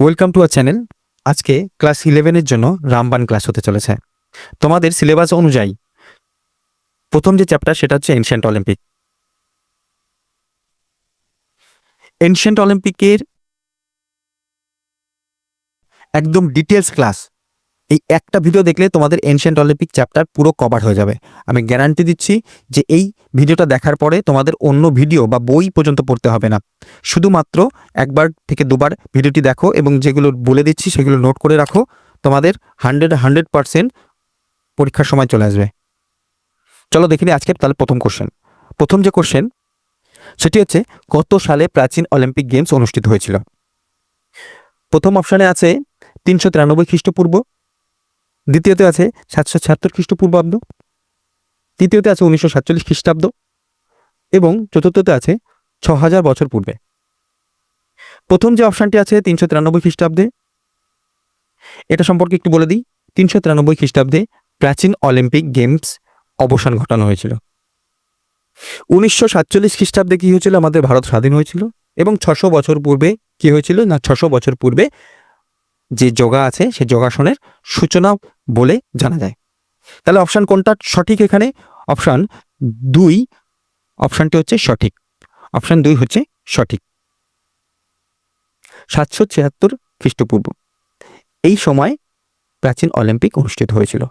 Welcome to our channel আজকে class ইলেভেনের জন্য রামবান ক্লাস হতে চলেছে। তোমাদের সিলেবাস অনুযায়ী প্রথম যে চ্যাপ্টার সেটা হচ্ছে এনশিয়েন্ট অলিম্পিক এনশিয়েন্ট অলিম্পিকের একদম ডিটেলস ক্লাস এই একটা ভিডিও দেখলে তোমাদের এনশিয়েন্ট অলিম্পিক চ্যাপ্টার পুরো কভার হয়ে যাবে। আমি গ্যারান্টি দিচ্ছি যে এই ভিডিওটা দেখার পরে তোমাদের অন্য ভিডিও বা বই পর্যন্ত পড়তে হবে না। শুধুমাত্র একবার থেকে দুবার ভিডিওটি দেখো এবং যেগুলো বলে দিচ্ছি সেগুলো নোট করে রাখো। তোমাদের হান্ড্রেড হান্ড্রেড পারসেন্ট পরীক্ষার সময় চলে আসবে। চলো দেখিনি আজকে তাহলে প্রথম কোশ্চেন প্রথম যে কোশ্চেন সেটি হচ্ছে কত সালে প্রাচীন অলিম্পিক গেমস অনুষ্ঠিত হয়েছিল? প্রথম অপশানে আছে তিনশো তিরানব্বই খ্রিস্টপূর্ব দ্বিতীয়তে আছে সাতশো ছিয়াত্তর খ্রিস্টপূর্বাব্দ। তৃতীয়তে আছে উনিশশো সাতচল্লিশ খ্রিস্টাব্দ। এবং চতুর্থতে আছে ছ হাজার বছর পূর্বে। প্রথম যে অপশানটি আছে তিনশো তিরানব্বই খ্রিস্টাব্দে, এটা সম্পর্কে একটু বলে দিই। তিনশো তিরানব্বই খ্রিস্টাব্দে প্রাচীন অলিম্পিক গেমস অবসান ঘটানো হয়েছিল। উনিশশো সাতচল্লিশ খ্রিস্টাব্দে কী হয়েছিল? আমাদের ভারত স্বাধীন হয়েছিল। এবং ছশো বছর পূর্বে কি হয়েছিল? না, ছশো বছর পূর্বে যে যোগা আছে, সে যোগাসনের সূচনা বলে জানা যায়। তাহলে অপশান কোনটা সঠিক এখানে? অপশান দুই অপশানটি হচ্ছে সঠিক। অপশান দুই হচ্ছে সঠিক। সাতশো ছিয়াত্তর খ্রিস্টপূর্ব। এই সময় প্রাচীন অলিম্পিক অনুষ্ঠিত হয়েছিল।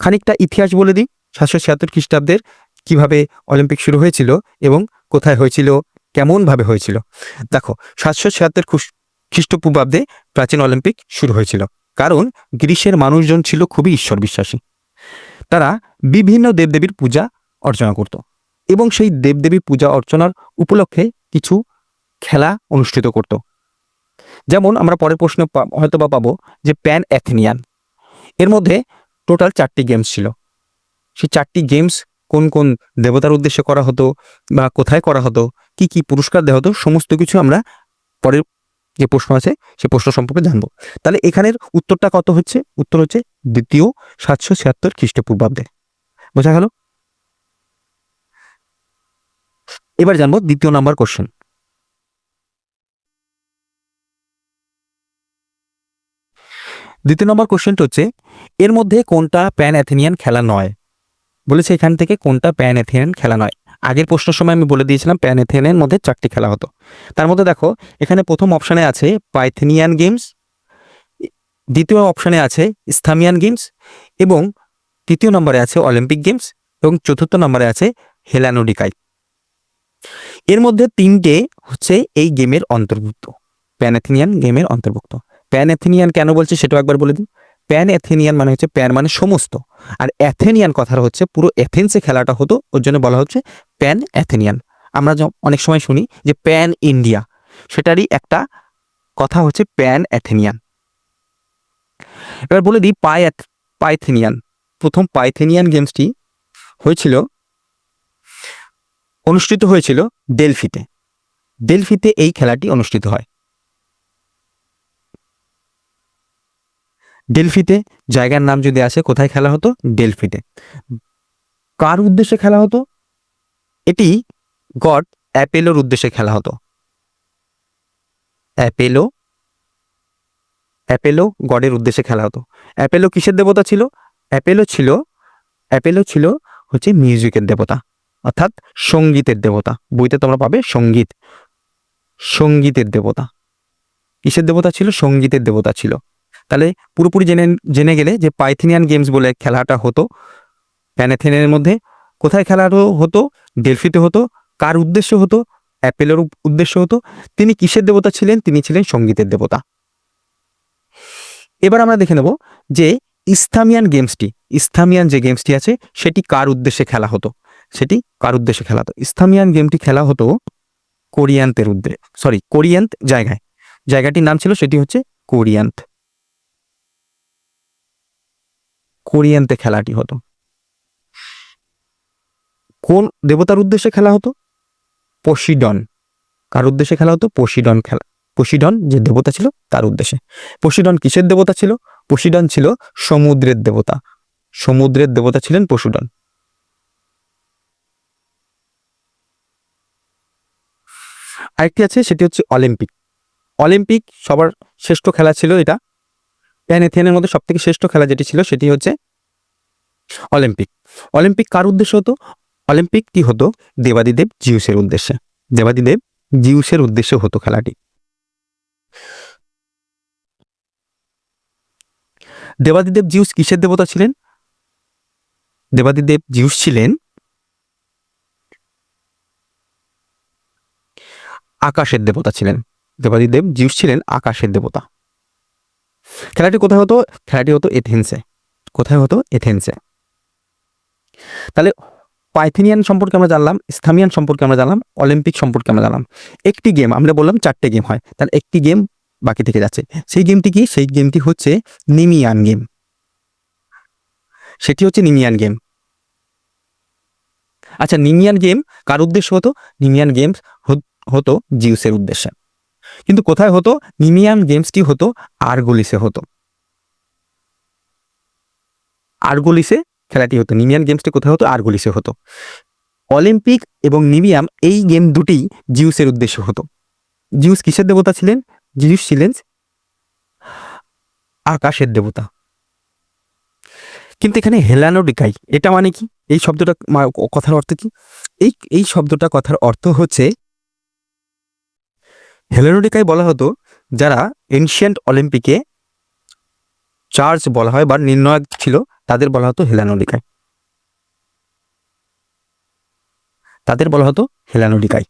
খানিকটা ইতিহাস বলে দিই। সাতশো ছিয়াত্তর খ্রিস্টাব্দের কীভাবে অলিম্পিক শুরু হয়েছিল এবং কোথায় হয়েছিল, কেমনভাবে হয়েছিল। দেখো, সাতশো ছিয়াত্তর খ্রিস্টপূর্বাব্দে প্রাচীন অলিম্পিক শুরু হয়েছিল। কারণ গ্রীষ্মের মানুষজন ছিল খুবই ঈশ্বর বিশ্বাসী তারা বিভিন্ন দেবদেবীর পূজা অর্চনা করত এবং সেই দেবদেবী পূজা অর্চনার উপলক্ষে কিছু খেলা অনুষ্ঠিত করত। যেমন আমরা পরের প্রশ্ন হয়তো বা পাবো যে প্যান অ্যাথেনিয়ান। এর মধ্যে টোটাল চারটি গেমস ছিল। সেই চারটি গেমস কোন কোন দেবতার উদ্দেশ্যে করা হতো বা কোথায় করা হতো, কি কি পুরস্কার দেওয়া হতো, সমস্ত কিছু আমরা পরের যে প্রশ্ন আছে, সে প্রশ্ন সম্পর্কে জানব। তাহলে এখানের উত্তরটা কত হচ্ছে? উত্তর হচ্ছে দ্বিতীয় সাতশো ছিয়াত্তর খ্রিস্টপূর্বাব্দে। বোঝা গেল? এবার জানব দ্বিতীয় নাম্বার কোশ্চেন দ্বিতীয় নম্বর কোশ্চেনটা হচ্ছে, এর মধ্যে কোনটা প্যান অ্যাথেনিয়ান খেলা নয়? বলেছে এখান থেকে কোনটা প্যান অ্যাথেনিয়ান খেলা নয়? আগের প্রশ্নের সময় আমি বলে দিয়েছিলাম প্যান অ্যাথেনিয়ানের মধ্যে চারটি খেলা হতো। তার মধ্যে দেখো, এখানে প্রথম অপশানে আছে পাইথেনিয়ান গেমস, দ্বিতীয় অপশানে আছে ইস্থামিয়ান গেমস এবং তৃতীয় নম্বরে আছে অলিম্পিক গেমস এবং চতুর্থ নম্বরে আছে হেলানোডিকাই। এর মধ্যে তিনটে হচ্ছে এই গেমের অন্তর্ভুক্ত প্যান অ্যাথেনিয়ান গেমের অন্তর্ভুক্ত। প্যান অ্যাথেনিয়ান কেন বলছে সেটাও একবার বলে দিন প্যান অ্যাথেনিয়ান মানে হচ্ছে প্যান মানে সমস্ত, আর অ্যাথেনিয়ান কথাটা হচ্ছে পুরো এথেন্সে খেলাটা হতো, ওর জন্য বলা হচ্ছে প্যান অ্যাথেনিয়ান। আমরা অনেক সময় শুনি যে প্যান ইন্ডিয়া। সেটারই একটা কথা হচ্ছে প্যান অ্যাথেনিয়ান। এবার বলে দিই পাই পাইথেনিয়ান। প্রথম পাইথেনিয়ান গেমসটি হয়েছিল, অনুষ্ঠিত হয়েছিল ডেলফিতে। ডেলফিতে এই খেলাটি অনুষ্ঠিত হয়। ডেলফিতে জায়গার নাম যদি আসে, কোথায় খেলা হতো? ডেলফিতে। কার উদ্দেশ্যে খেলা হতো? এটি গড অ্যাপেলোর উদ্দেশ্যে খেলা হতো। অ্যাপেলো অ্যাপেলো গডের উদ্দেশ্যে খেলা হতো। অ্যাপেলো কিসের দেবতা ছিল? অ্যাপেলো ছিল অ্যাপেলো ছিল হচ্ছে মিউজিকের দেবতা, অর্থাৎ সঙ্গীতের দেবতা। বইতে তোমরা পাবে সংগীত, সঙ্গীতের দেবতা। কিসের দেবতা ছিল? সঙ্গীতের দেবতা ছিল। তাহলে পুরোপুরি জেনে জেনে গেলে যে পাইথিনিয়ান গেমস বলে খেলাটা হতো, প্যানেথেনের মধ্যে কোথায় খেলাটা হতো? ডেলফিতে হতো, কার উদ্দেশ্য হতো অ্যাপেলের উদ্দেশ্য হতো, তিনি কিসের দেবতা ছিলেন? তিনি ছিলেন সঙ্গীতের দেবতা। এবার আমরা দেখে নেব যে ইস্থামিয়ান গেমসটি, ইস্থামিয়ান যে গেমসটি আছে, সেটি কার উদ্দেশ্যে খেলা হতো? সেটি কার উদ্দেশ্যে খেলা হতো? ইস্থামিয়ান গেমটি খেলা হতো কোরিয়ান্তের উদ্দেশ্যে সরি কোরিয়ান্ত জায়গায়। জায়গাটির নাম ছিল, সেটি হচ্ছে কোরিয়ান্ত কোরিয়ান্তে খেলাটি হতো। কোন দেবতার উদ্দেশ্যে খেলা হতো? পশিডন। কার উদ্দেশ্যে খেলা হতো? পশিডন খেলা। পশিডন যে দেবতা ছিল, তার উদ্দেশ্যে। পশিডন কিসের দেবতা ছিল? পশিডন ছিল সমুদ্রের দেবতা। সমুদ্রের দেবতা ছিলেন পশুডন। আরেকটি আছে, সেটি হচ্ছে অলিম্পিক। অলিম্পিক সবার শ্রেষ্ঠ খেলা ছিল এটা। প্যান এথিয়ানের মধ্যে সব থেকে শ্রেষ্ঠ খেলা যেটি ছিল, সেটি হচ্ছে অলিম্পিক। অলিম্পিক কার উদ্দেশ্য হতো? অলিম্পিকটি হতো? দেবাদিদেব জিউসের উদ্দেশ্যে। দেবাদিদেব জিউসের উদ্দেশ্যে হতো খেলাটি। দেবাদিদেব জিউস কিসের দেবতা ছিলেন? দেবাদিদেব জিউস ছিলেন আকাশের দেবতা ছিলেন। দেবাদিদেব জিউস ছিলেন আকাশের দেবতা। খেলাটি কোথায় হতো? খেলাটি হতো এথেন্সে। কোথায় হতো? এথেন্সে। তাহলে পাইথেনিয়ান সম্পর্কে আমরা জানলাম ইসলামিয়ান সম্পর্কে আমরা জানলাম, অলিম্পিক সম্পর্কে আমরা জানলাম। একটি গেম, আমরা বললাম চারটে গেম হয়, তাহলে একটি গেম বাকি থেকে যাচ্ছে। সেই গেমটি কি? সেই গেমটি হচ্ছে নিমিয়ান গেম। সেটি হচ্ছে নিমিয়ান গেম। আচ্ছা নিমিয়ান গেম কার উদ্দেশ্য হতো? নিমিয়ান গেমস হতো জিউসের উদ্দেশ্যে। কিন্তু কোথায় হতো? নিমিয়ান গেমসটি হতো আরগোলিসে হতো। আরগোলিসে খেলাটি হতো। নিমিয়ান গেমসটি কোথায় হতো? আর আরগোলিসে হতো। অলিম্পিক এবং নিমিয়াম এই গেম দুটি জিউসের উদ্দেশ্য হতো। জিউস কিসের দেবতা ছিলেন? জিউস ছিলেন আকাশের দেবতা। কিন্তু এখানে হেলানো ডিকাই, এটা মানে কি? এই শব্দটা কথার অর্থ কি? এই এই শব্দটা কথার অর্থ হচ্ছে হেলেনোডিকাই বলা হতো, যারা এনশিয়েন্ট অলিম্পিকে চার্জ বলা হয় বা নির্ণায়ক ছিল তাদের বলা হতো হেলানোডিকাই। তাদের বলা হতো হেলানোডিকাই।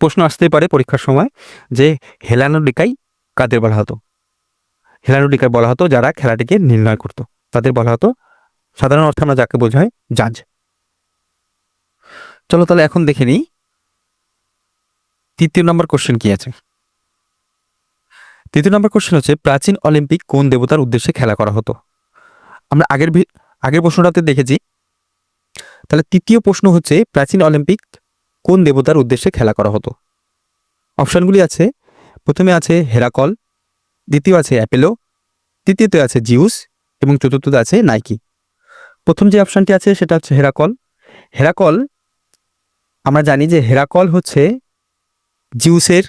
প্রশ্ন আসতেই পারে পরীক্ষার সময় যে হেলানোডিকাই কাদের বলা হতো? হেলানোডিকাই বলা হতো যারা খেলাটিকে নির্ণয় করত। তাদের বলা হতো সাধারণ অর্থে আমরা যাকে বোঝায় জাজ। চলো তাহলে এখন দেখে নিই তৃতীয় নম্বর কোশ্চেন কি আছে? তৃতীয় নম্বর কোশ্চেন হচ্ছে প্রাচীন অলিম্পিক কোন দেবতার উদ্দেশ্যে খেলা করা হতো? আমরা আগের আগের প্রশ্নটাতে দেখেছি। তাহলে তৃতীয় প্রশ্ন হচ্ছে, প্রাচীন অলিম্পিক কোন দেবতার উদ্দেশ্যে খেলা করা হতো? অপশানগুলি আছে। প্রথমে আছে হেরাকল, দ্বিতীয় আছে অ্যাপেলো, তৃতীয়তে আছে জিউস, এবং চতুর্থতে আছে নাইকি। প্রথম যে অপশানটি আছে, সেটা হচ্ছে হেরাকল। হেরাকল, আমরা জানি যে হেরাকল হচ্ছে জিউসের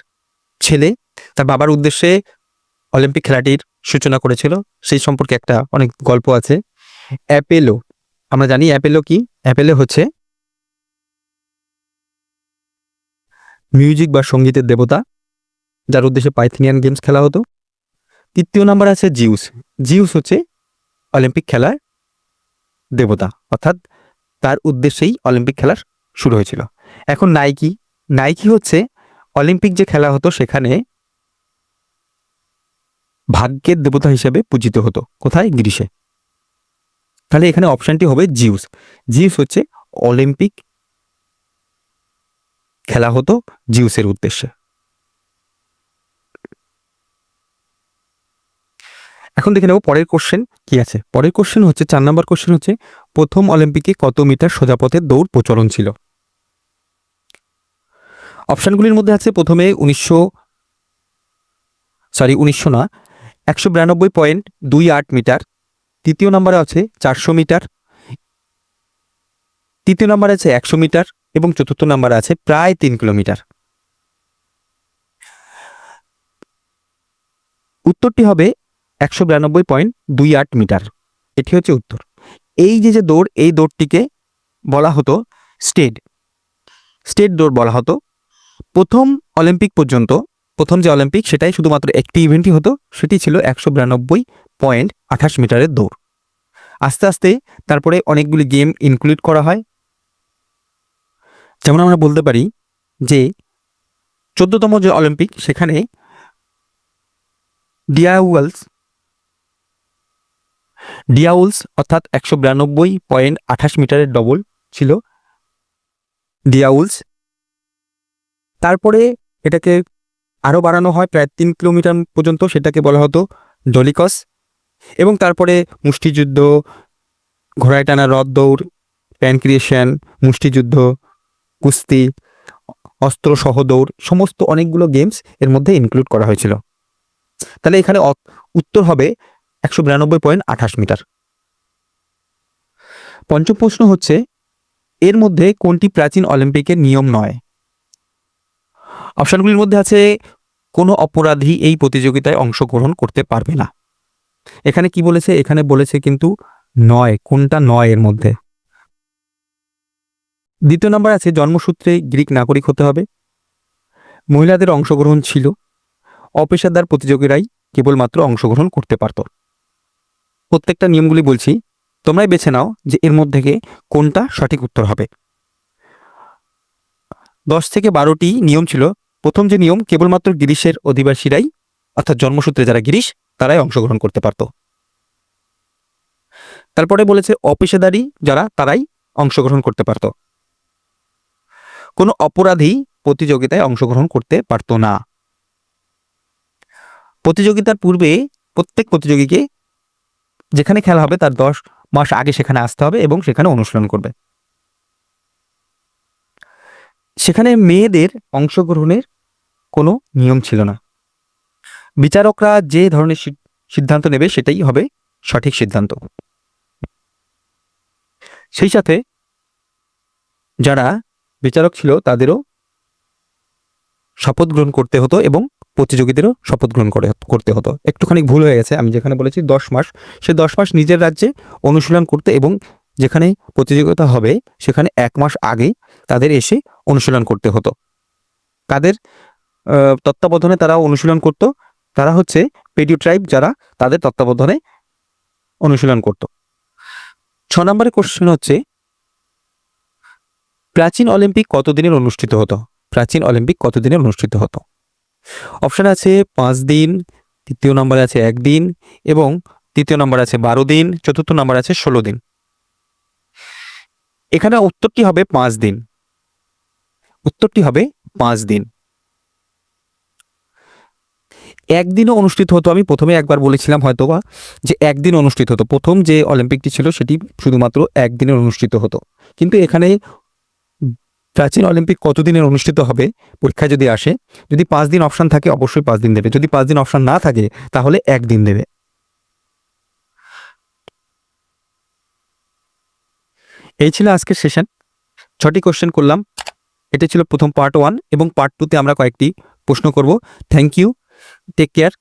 ছেলে। তার বাবার উদ্দেশ্যে অলিম্পিক খেলাটির সূচনা করেছিল, সেই সম্পর্কে একটা অনেক গল্প আছে। অ্যাপেলো, আমরা জানি অ্যাপেলো কি? অ্যাপেলো হচ্ছে মিউজিক বা সঙ্গীতের দেবতা, যার উদ্দেশ্যে পাইথিনিয়ান গেমস খেলা হতো। তৃতীয় নাম্বার আছে জিউস। জিউস হচ্ছে অলিম্পিক খেলার দেবতা, অর্থাৎ তার উদ্দেশ্যেই অলিম্পিক খেলার শুরু হয়েছিল। এখন নাইকি নাইকি হচ্ছে অলিম্পিক যে খেলা হতো সেখানে ভাগ্যের দেবতা হিসেবে পূজিত হতো। কোথায়? গ্রীষে তাহলে এখানে অপশনটি হবে জিউস। জিউস হচ্ছে অলিম্পিক খেলা হতো জিউসের উদ্দেশ্যে। এখন দেখে নেব পরের কোশ্চেন কি আছে। পরের কোশ্চেন হচ্ছে, চার নম্বর কোশ্চেন হচ্ছে, প্রথম অলিম্পিকে কত মিটার সোজাপথের দৌড় প্রচলন ছিল? অপশানগুলির মধ্যে আছে প্রথমে উনিশশো সরি উনিশশো না একশো বিরানব্বই পয়েন্ট দুই আট মিটার। তৃতীয় নম্বরে আছে চারশো মিটার। তৃতীয় নম্বরে আছে একশো মিটার এবং চতুর্থ নম্বরে আছে প্রায় তিন কিলোমিটার। উত্তরটি হবে একশো বিরানব্বই পয়েন্ট দুই আট মিটার। এটি হচ্ছে উত্তর। এই যে যে দৌড়, এই দৌড়টিকে বলা হতো স্টেট স্টেট দৌড় বলা হতো। প্রথম অলিম্পিক পর্যন্ত প্রথম যে অলিম্পিক সেটাই শুধুমাত্র একটি ইভেন্টই হতো, সেটি ছিল একশো বিরানব্বই পয়েন্ট আঠাশ মিটারের দৌড়। আস্তে আস্তে তারপরে অনেকগুলি গেম ইনক্লুড করা হয়। যেমন আমরা বলতে পারি যে চোদ্দতম যে অলিম্পিক, সেখানে ডিয়াউলস ডিয়াউলস অর্থাৎ একশো বিরানব্বই পয়েন্ট আঠাশ মিটারের ডবল ছিল। ডিয়াউলস তারপরে এটাকে আরও বাড়ানো হয়, প্রায় তিন কিলোমিটার পর্যন্ত সেটাকে বলা হতো ডলিকস এবং তারপরে মুষ্টিযুদ্ধ, ঘোড়ায় টানা রথ দৌড়, প্যানক্রিয়েশন, মুষ্টিযুদ্ধ, কুস্তি, অস্ত্র সহ দৌড়, সমস্ত অনেকগুলো গেমস এর মধ্যে ইনক্লুড করা হয়েছিল। তাহলে এখানে উত্তর হবে একশো বিরানব্বই পয়েন্ট আঠাশ মিটার। পঞ্চম প্রশ্ন হচ্ছে, এর মধ্যে কোনটি প্রাচীন অলিম্পিকের নিয়ম নয়? অপশনগুলির মধ্যে আছে, কোনো অপরাধী এই প্রতিযোগিতায় অংশগ্রহণ করতে পারবে না। এখানে কি বলেছে? এখানে বলেছে কিন্তু নয়, কোনটা নয় এর মধ্যে। দ্বিতীয় নাম্বার আছে, জন্মসূত্রে গ্রিক নাগরিক হতে হবে। মহিলাদের অংশগ্রহণ ছিল। অপেশাদার প্রতিযোগীরাই কেবলমাত্র অংশগ্রহণ করতে পারত। প্রত্যেকটা নিয়মগুলি বলছি, তোমরাই বেছে নাও যে এর মধ্যে কোনটা সঠিক উত্তর হবে। দশ থেকে বারোটি নিয়ম ছিল প্রথম যে নিয়ম কেবলমাত্র গিরিশের অধিবাসীরাই, অর্থাৎ জন্মসূত্রে যারা গিরিশ, তারাই অংশগ্রহণ করতে পারত। তারপরে বলেছে অপেশাদারী যারা, তারাই অংশগ্রহণ করতে পারত। কোনো অপরাধী প্রতিযোগিতায় অংশগ্রহণ করতে পারত না। প্রতিযোগিতার পূর্বে প্রত্যেক প্রতিযোগীকে যেখানে খেলা হবে তার দশ মাস আগে সেখানে আসতে হবে এবং সেখানে অনুশীলন করবে। সেখানে মেয়েদের অংশগ্রহণের কোনো নিয়ম ছিল না। বিচারকরা যে ধরনের সিদ্ধান্ত নেবে সেটাই হবে সঠিক সিদ্ধান্ত। সেই সাথে যারা বিচারক ছিল তাদেরও শপথ গ্রহণ করতে হতো এবং প্রতিযোগীদেরও শপথ গ্রহণ করে করতে হতো। একটুখানি ভুল হয়ে গেছে, আমি যেখানে বলেছি দশ মাস। সে দশ মাস নিজের রাজ্যে অনুশীলন করতে এবং যেখানে প্রতিযোগিতা হবে সেখানে এক মাস আগে তাদের এসে অনুশীলন করতে হতো। কাদের? তত্ত্বাবধানে তারা অনুশীলন করত। তারা হচ্ছে পেডিও ট্রাইব যারা, তাদের তত্ত্বাবধানে অনুশীলন করত। ছ নম্বরের কোশ্চেন হচ্ছে, প্রাচীন অলিম্পিক কতদিনের অনুষ্ঠিত হতো? প্রাচীন অলিম্পিক কতদিনের অনুষ্ঠিত হতো? অপশন আছে পাঁচ দিন, তৃতীয় নম্বরে আছে একদিন এবং তৃতীয় নম্বর আছে বারো দিন, চতুর্থ নম্বর আছে ষোলো দিন। এখানে উত্তরটি হবে পাঁচ দিন। উত্তরটি হবে পাঁচ দিন। একদিনও অনুষ্ঠিত হতো, আমি প্রথমে একবার বলেছিলাম হয়তো বা যে একদিন অনুষ্ঠিত হতো। প্রথম যে অলিম্পিকটি ছিল সেটি শুধুমাত্র একদিনের অনুষ্ঠিত হতো। কিন্তু এখানে প্রাচীন অলিম্পিক কতদিনের অনুষ্ঠিত হবে, পরীক্ষায় যদি আসে, যদি পাঁচ দিন অপশান থাকে, অবশ্যই পাঁচ দিন দেবে। যদি পাঁচ দিন অপশান না থাকে, তাহলে একদিন দেবে। এই ছিল আজকের সেশন। ছটি কোশ্চেন করলাম। এটা ছিল প্রথম পার্ট ওয়ান এবং পার্ট টুতে আমরা কয়েকটি প্রশ্ন করব। থ্যাংক ইউ টেক কেয়ার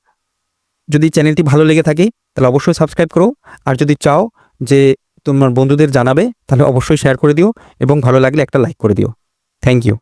যদি চ্যানেলটি ভালো লেগে থাকে, তাহলে অবশ্যই সাবস্ক্রাইব করো। আর যদি চাও যে তোমার বন্ধুদের জানাবে, তাহলে অবশ্যই শেয়ার করে দিও এবং ভালো লাগলে একটা লাইক করে দিও। Thank you